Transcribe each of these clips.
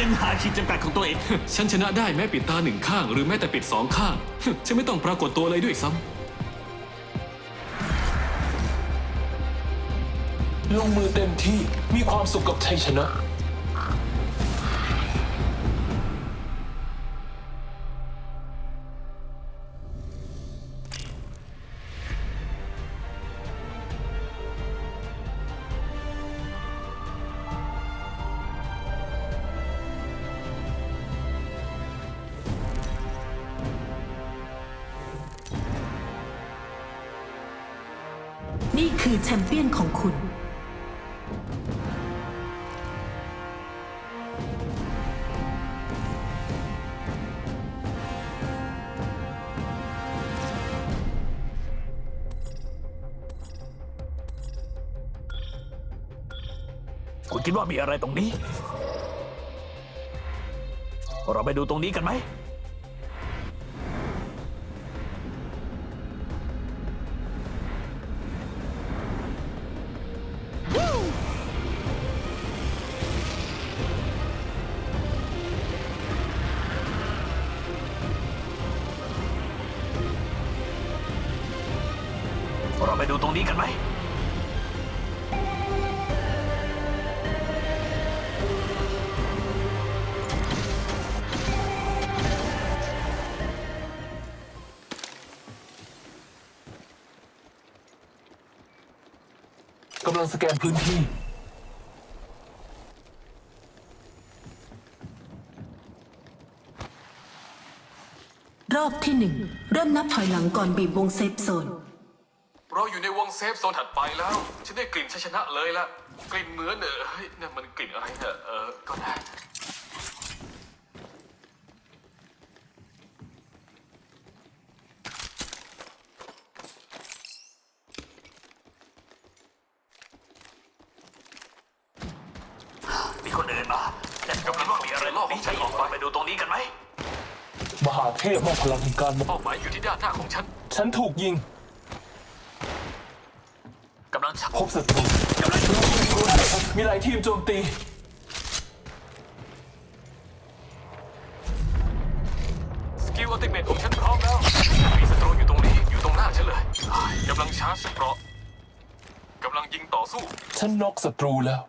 ยังหาขีดจำกัดของตัวเอง ฉันชนะได้แม้ปิดตาหนึ่งข้าง หรือแม้แต่ปิดสองข้าง ฉันไม่ต้องปรากฏตัวเลยด้วยซ้ลงมือเต็มที่มีความสุขกับชัยชนะ คุณคิดว่ามีอะไรตรงนี้ เราไปดูตรงนี้กันไหม ลังสแกนพื้นที่ รอบที่หนึ่งเริ่มนับถอยหลังก่อนบีบวงเซฟโซนำเราอยู่ในวงเซฟโซนถัดไปแล้ว ฉันได้กลิ่นชัยชนะเลยละ กลิ่นเหมือนเออเฮ้ยนั่นมันกลิ่นอะไรเนี่ยเออ ก็ได้ มีคนเดินมาแต่กำลังว่ามีอะไรตรง นี้ฉันออกมาไปดูตรงนี้กันไหมมหาเทพมอบพลังแห่งการมองเป้าหมายอยู่ที่ด้านหน้าของฉันฉันถูกยิง กำลังชักพบศัตรูกำลังมีหลายทีมโจมตี สกิลอัลติเมทของฉันพร้อมแล้ว มีศัตรูอยู่ตรงนี้อยู่ตรงหน้าฉันเลยกำลังชาร์จเกราะกำลังยิงต่อสู้ ฉันนอกศัตรูแล้ว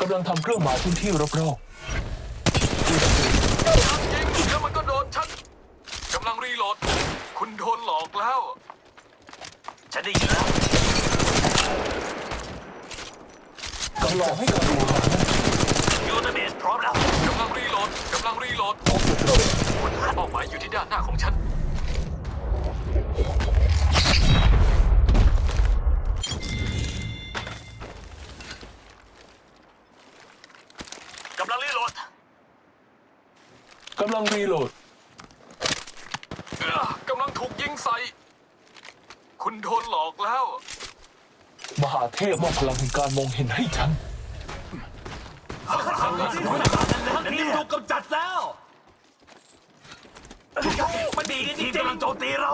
กำลังทำเครื่องหมายพื้นที่รอบยิงแล้วมันก็โดนฉันกำลังรีโหลด คุณโดนหลอกแล้ว ฉันได้ยินแล้ว ๆกำลังให้กับตัวหายูเตเบสพร้อมแล้วกำลังรีโหลด กำลังรีโหลดพบศัตรูเป้าหมายอยู่ที่ด้านหน้าของฉัน กำลังรีโหลด เอ้อกำลังถูกยิงใส่ คุณโดนหลอกแล้ว มหาเทพมอบพลังแห่งการมองเห็นให้ฉัน ทั้งทีมถูกกำจัดแล้วมันดีกันจริงๆกำลังโจมตีเรา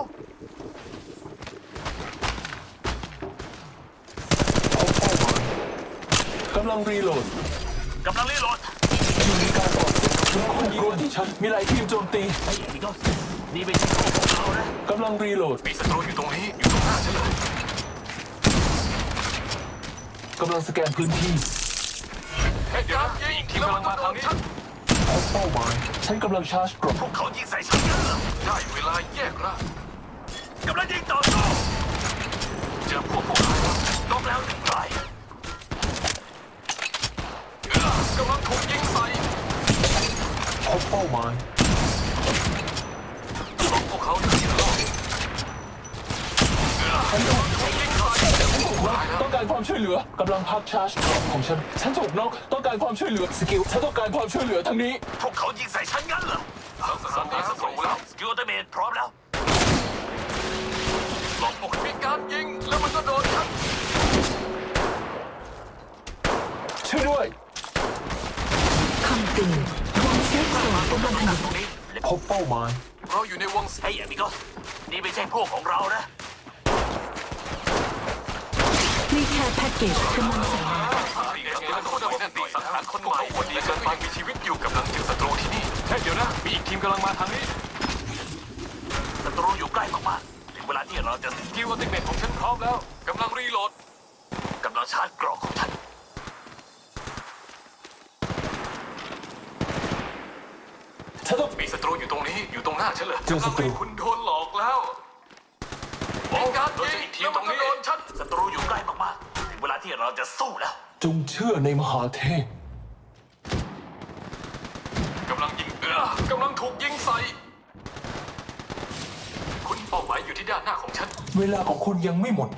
พบเป้าหมายกำลังรีโหลด กำลังรีโหลด มีการต่อสู้คุณยิงมาที่ ฉันมีหลายทีมโจมตีไอ้ยนี่ก็นี่ไม่ใช่ของเรานะกำลังรีโหลดมีศัตรูอยู่ตรงนี้ อยู่ตรงหน้าฉันเลยกำลังสแกนพื้นที่เหตุการณ์ยิงแล้วมันก็โดนฉันพบเป้าหมายฉันกำลังชาร์จกรอบพวกเขายิงใส่ฉันกันเหรอได้เวลาแยกร่างกำลังยิงต่อสู้เจอพวกพวกร้ายแล้วลบแล้วหนึ่งรายเอ้อกำลังถูกยิงใส่ พบเป้าหมายลบพวกเขาหนีแล้วเอ้อกำลังถูกยิงใส่เจอพวกร้ายแล้วต้องการความช่วยเหลือกำลังพักชาร์จกรอบของฉัน ฉันถูกน็อกต้องการความช่วยเหลือสกิลฉันต้องการความช่วยเหลือทางนี้ พวกเขายิงใส่ฉันงั้นเหรอทั้งสามศัตรูแล้วสกิลเตเมนพร้อมแล้วหลบพวกมีการยิงแล้วมันก็โดนฉันช่วยด้วย ฟโซนกำลังขยับตรงนี้ พบเป้าหมาย เราอยู่ในวงเฮ้ยอมิโกสนี่ไม่ใช่พวกของเรานะ รีแคร์แพ็กเกจกำลังส่งมาเอ็นเอ็นโคตรนั่นติสังหารคนใหม่คนดีเกินไปมีชีวิตอยู่กำลังเจอศัตรูที่นี่แค่เดี๋ยวนะ มีอีกทีมกำลังมาทางนี้ศัตรูอยู่ใกล้มากๆถึงเวลาที่เราจะสกิลอัลติเมทของฉันพร้อมแล้วกำลังรีโหลดกำลังชาร์จเกรอกของฉัน ฉันต้องมีศัตรูอยู่ตรงนี้อยู่ตรงหน้าฉันเลยเจอศัตรูคุณโดนหลอกแล้วมีการยิงทีมตรงนี้โดนฉันศัตรูอยู่ใกล้มากๆถึงเวลาที่เราจะสู้แล้ว จงเชื่อในมหาเทพกำลังยิงเออกำลังถูกยิงใส่คุณเป้าหมายอยู่ที่ด้านหน้าของฉัน เวลาของคุณยังไม่หมด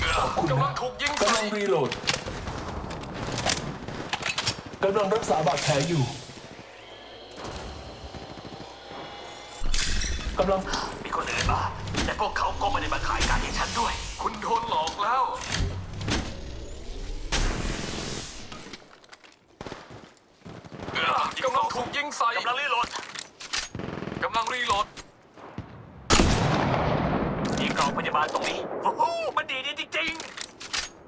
เออกำลังถูกยิงกำใส่ลังรีโหลด กำลังรักษาบาดแผลอยู่ กำลัง มีคนอื่นมาแต่พวกเขาก็ไม่ได้มาขายการให้ฉันด้วย คุณโดนหลอกแล้วเออกำลังถูกยิงใส่ กำลังรีโหลด กำลังรีโหลดมีกล่องพยาบาลตรงนี้ โอ้โห มันดีดีจริง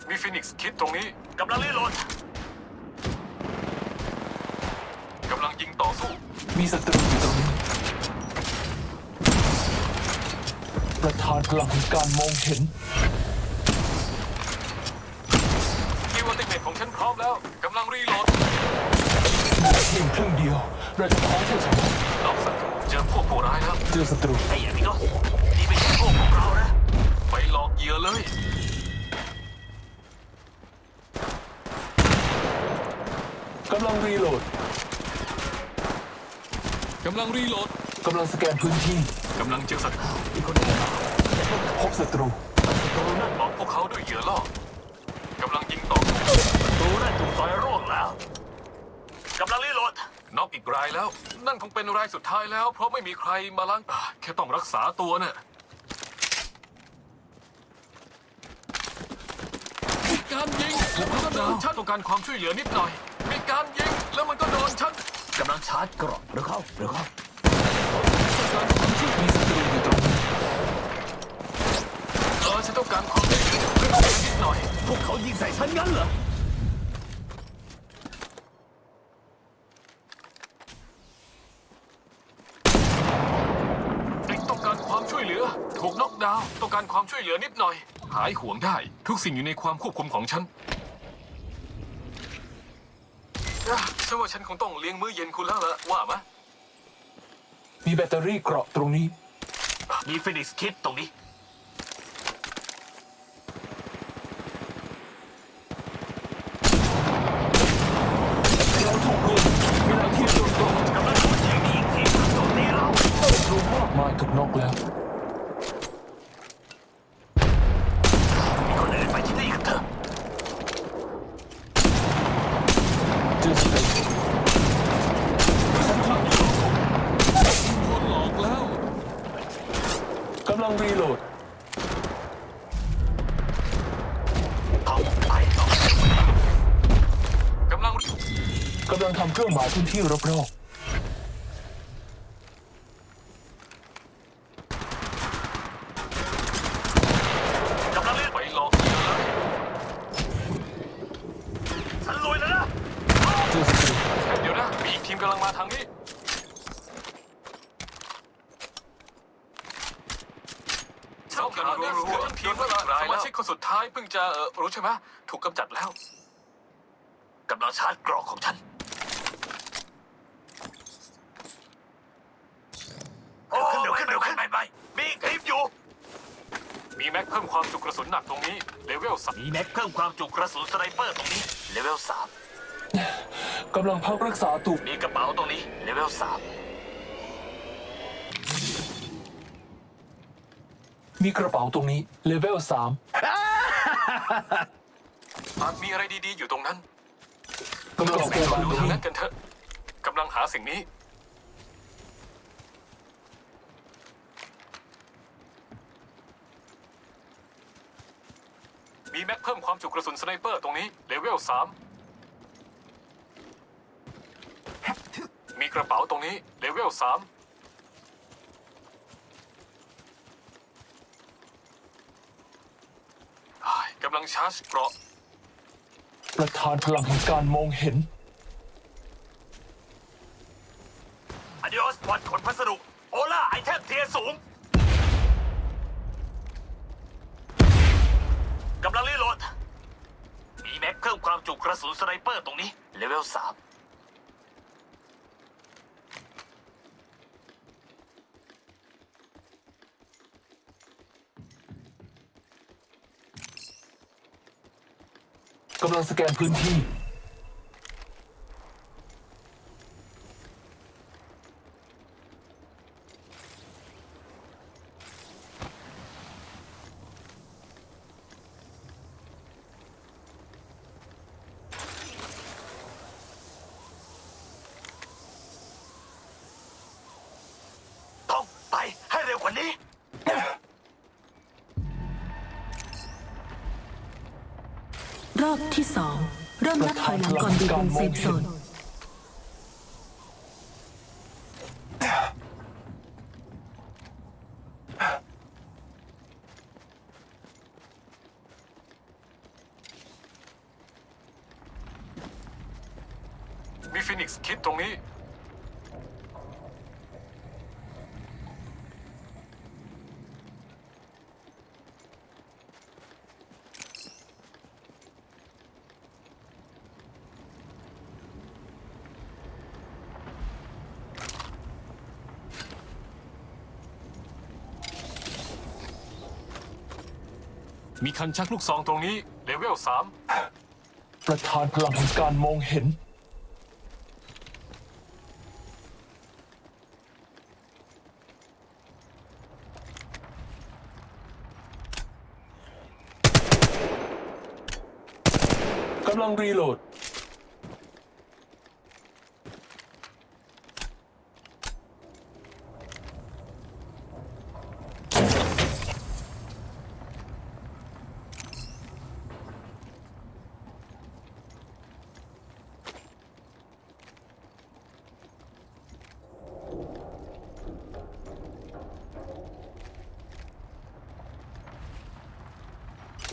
มีฟินิกซ์คิดตรงนี้ๆกำลังรีโหลด กำลัง ยิงต่อสู้ มีศัตรูอยู่ตรงนี้ประธานพลังของการมองเห็นสกิลอัลติเมทของฉันพร้อมแล้วกำลังรีโหลดเพียงครึ่งเดียวเราจะคว้าชัยชนะนอกศัตรูเจอพวกผู้ร้ายแล้วเจอศัตรูไอ้อย่างนี้ก็นี่ไม่ใช่พวกของเรานะ ไปหลอกเหยื่อเลยกำลังรีโหลด กำลังรีโหลดกำลังสแกนพื้นที่กำลังเจอศัตรูพบศัตรูหลอกพวกเขาด้วยเหยื่อล่อกำลังยิงต่อสู้ศัตรูนั่นถูกซอยร่วงแล้วกำลังรีโหลดน็อกอีกรายแล้ว นั่นคงเป็นรายสุดท้ายแล้ว เพราะไม่มีใครมาล้างอะแค่ต้องรักษาตัวน่ะมีการยิงแล้วมันก็โดนฉันต้องการความช่วยเหลือนิดหน่อย มีการยิงแล้วมันก็โดนฉัน กำลังชาร์จเกรอกหรือเข้าหรือเข้ามีศัตรูอยู่ตรงนี้เออฉันต้องการความช่วยเหลือเรื่องนิดหน่อย พวกเขายิงใส่ฉันงั้นเหรอเด็กต้องการความช่วยเหลือ ถูกน็อกดาวน์ต้องการความช่วยเหลือนิดหน่อย หายห่วงได้ ทุกสิ่งอยู่ในความควบคุมของฉันอะ ฉันว่าฉันคงต้องเลี้ยงมื้อเย็นคุณแล้วละว่ามะมีแบตเตอรี่เกราะตรงนี้ มีฟินิกส์คิดตรงนี้ เราถูกลุมเวลาที่โดนตรง กำลังโดนยิงอีกทีมโจมตีเรา รู้มากมายถูกนอกแล้ว มีคนอื่นไปที่นี่กันเถอะ เจอศัตรูฉันถูกยิง โดนหลอกแล้ว กำลังรีโหลด เอาไปเอาไป กำลัง กำลังทำเครื่องหมายพื้นที่รอบ กำลังเล่น ไปหลอกเหยื่อเลย ฉันรวยแล้วนะ ๆเจอศัตรู เดี๋ยวนะ มีอีกทีมกำลังมาทางนี้ สองคนนี้คือทั้งทีมแล้วล่ะสมาชิกคนสุดท้ายเพิ่งจะเออรู้ใช่ไหมถูกกำจัดแล้ว กำลังชาร์จเกรอกของฉันเร็วขึ้นเร็วขึ้นเร็วขึ้นไปไปมีคลิปอยู่ มีแม็กเพิ่มความจุกระสุนหนักตรงนี้เลเวลสามมีแม็กเพิ่มความจุกระสุนสไนเปอร์ตรงนี้เลเวลสามกำลังพักรักษาตัวมีกระเป๋าตรงนี้เลเวลสามมีกระเป๋าตรงนี้เลเวลสามอาจมีอะไรดีๆอยู่ตรงนั้นกำลังสแกนดูพื้นทางที่นั้นกันเถอะกำลังหาสิ่งนี้ เพิ่มความจุกระสุนสไนเปอร์ตรงนี้เลเวลสามมีกระเป๋าตรงนี้เลเวลสามกำลังชาร์จเกราะ ประทานพลังของการมองเห็นอดิออสวันขนพัสดุ โอล่าไอเทมเทียสูงำลังรีโหลด มีแม็กเพิ่มความจุกระสุนสไนเปอร์ตรงนี้ เลเวลสามกำลังสแกนพื้นที่ ต้องไปให้เร็วกว่านี้ รอบที่สองเริ่มนับถอยหลังก่อนบีบวงเซฟโซน มีฟินิกซ์คิดตรงนี้ มีคันชักลูกซองตรงนี้เลเวลสามประธานพลังแห่งการมองเห็น กำลังรีโหลด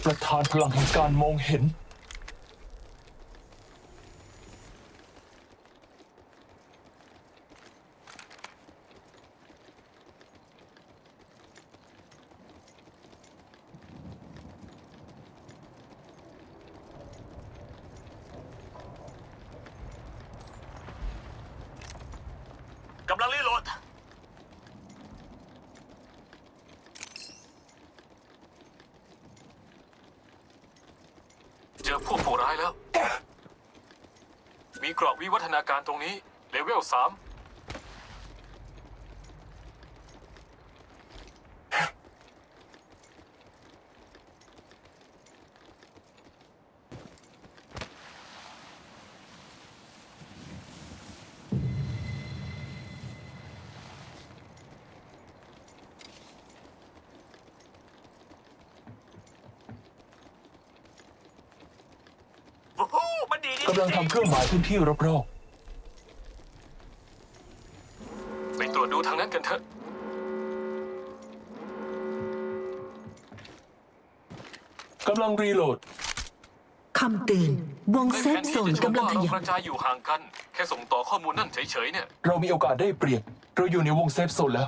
ประธานพลังแห่งการมองเห็น กำลังรีโหลด เจอพวกผู้ร้ายแล้ว มีกรอบ วิวัฒนาการตรงนี้เลเวลสาม โอ้โหมันดีดี กำลังทำเครื่องหมายพื้นที่รอบไปตรวจดูทางนั้นกันเถอะ ๆกำลังรีโหลด คำเตือนวงในเซแผฟนโซที่นจะชมกำลังว่าขเรายักบระจายอยู่ห่างกัน แค่ส่งต่อข้อมูลนั่นเฉยๆเนี่ย เรามีโอกาสได้เปรียบ เราอยู่ในวงเซฟโซนแล้ว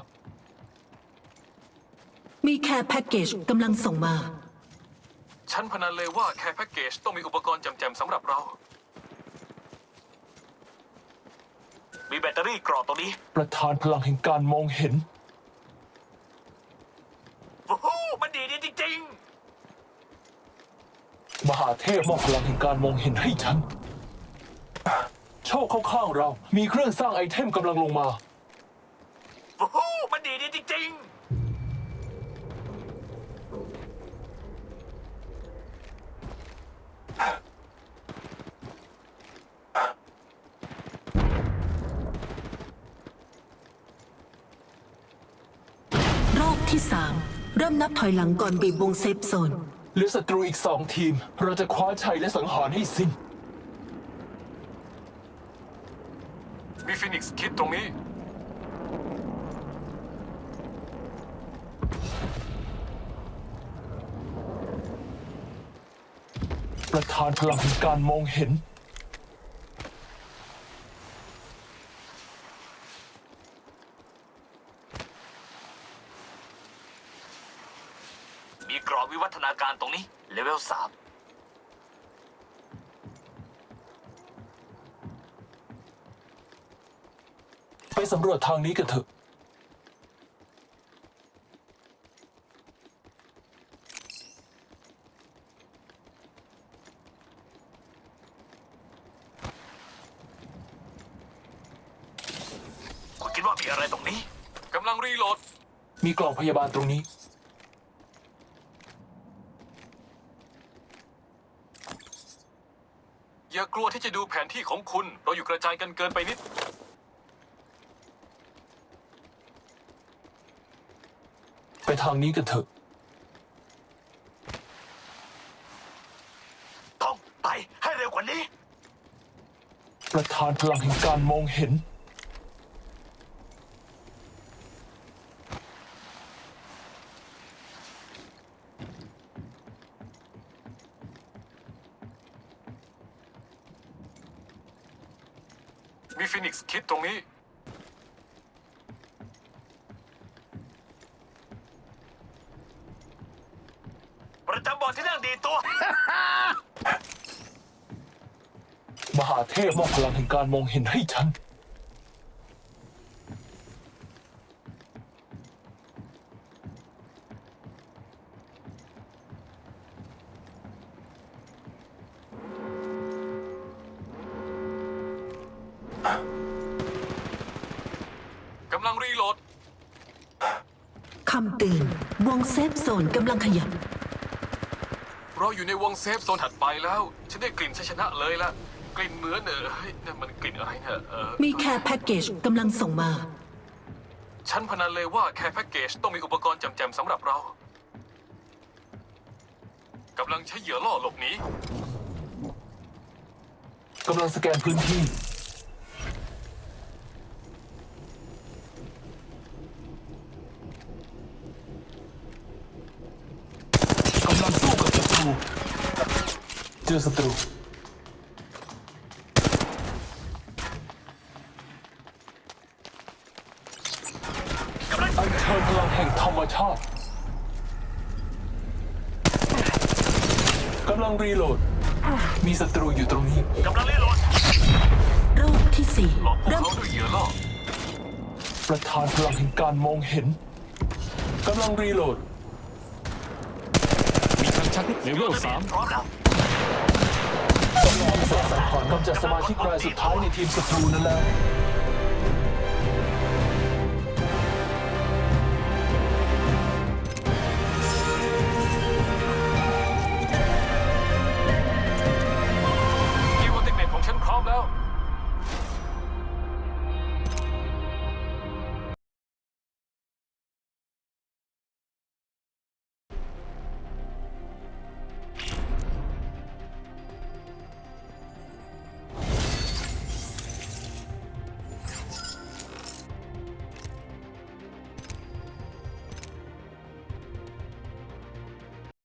มีแค่แพ็กเกจกำลังส่งมา ฉันพนันเลยว่าแค่แพ็กเกจต้องมีอุปกรณ์จำๆสำหรับเรา มีแบตเตอรี่กรอบตรงนี้ประธานพลังแห่งการมองเห็น โอ้โหมันดีดีจริงมหาเทพมอบพลังแห่งการมองเห็นให้ฉัน โชคเข้าข้างเรา มีเครื่องสร้างไอเทมกำลังลงมา ที่สามเริ่มนับถอยหลังก่อนบีบวงเซฟโซน เหลือศัตรูอีกสองทีม เราจะคว้าชัยและสังหารให้สิ้น มีฟินิกซ์คิดตรงนี้ ประธานพลังแห่งการมองเห็น มีกรอบวิวัฒนาการตรงนี้เลเวลสามไปสำรวจทางนี้กันเถอะคุณคิดว่ามีอะไรตรงนี้กำลังรีโหลด มีกล่องพยาบาลตรงนี้ อย่ากลัวที่จะดูแผนที่ของคุณ เราอยู่กระจายกันเกินไปนิด ไปทางนี้กันเถอะ ต้องไปให้เร็วกว่านี้ ประธานพลังแห่งการมองเห็น มีฟินิกซ์คิดตรงนี้ ประจำบอร์ดที่นั่งดีตัว มหาเทพมอบพลังแห่งการมองเห็นให้ฉัน วงเซฟโซนกำลังขยับ เราอยู่ในวงเซฟโซนถัดไปแล้ว ฉันได้กลิ่นชัยชนะเลยละกลิ่นเหมือนเออเฮ้ยนั่นมันกลิ่นอะไรเนี่ยเออมีแค่แพ็กเกจกำลังส่งมา ฉันพนันเลยว่าแค่แพ็กเกจต้องมีอุปกรณ์จำๆสำหรับเรากำลังใช้เหยื่อล่อหลบหนี กำลังสแกนพื้นที่ กำลังสู้กับศัตรู เจ อศัตรู อันเชิญพลังแห่งธรรมชาติ กำลังรีโหลด มีศัตรูอยู่ตรงนี้ กำลังรีโหลดรอบที่สี่หลอกพวกเริ่มเขาด้วยเหยื่อล่อประธานพลังแห่งการมองเห็น กำลังรีโหลด มีทางชักเลเวลสามพร้อมแล้ว กำลังสร้างสังหารกำจัดสมาชิกรายสุดท้ายในทีมศัตรูนั่นแล้ว